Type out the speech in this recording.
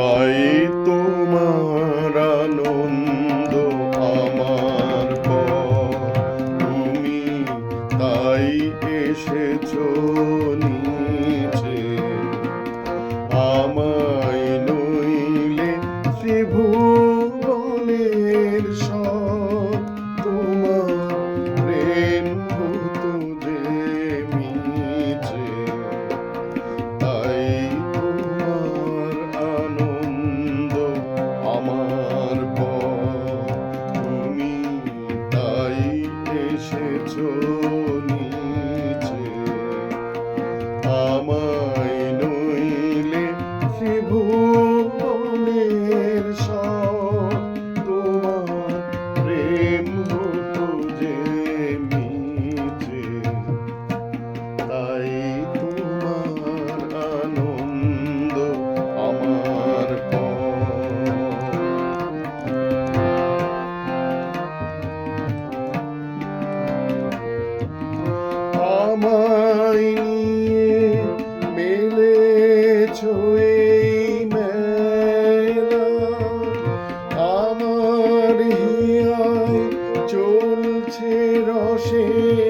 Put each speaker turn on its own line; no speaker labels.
তাই তোমার Krishna. হিয়ায় চলছে রসের